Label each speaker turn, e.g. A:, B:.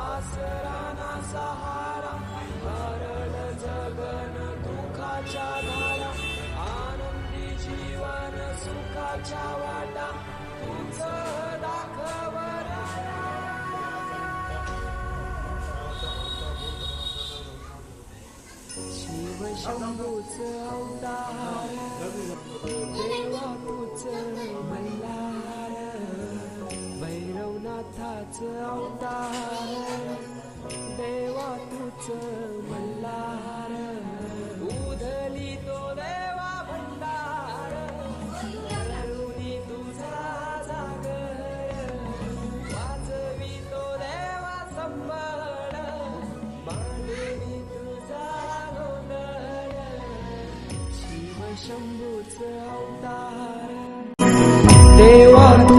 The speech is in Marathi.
A: आसराना सहारा भरड जगन दुखाचा धारा आनंदी जीवन सुखाच्या वाटा तुझ दाखवराया शिव शंभूच अवतार देवा तुझाच अवतार देवा तुझ मल्हार. उधली तो देवा भंडार करुणी तुझा जागर. वाजवी तो देवा संबळ मांडवी तुझा गोंधळ शिव शंभूच अवतार.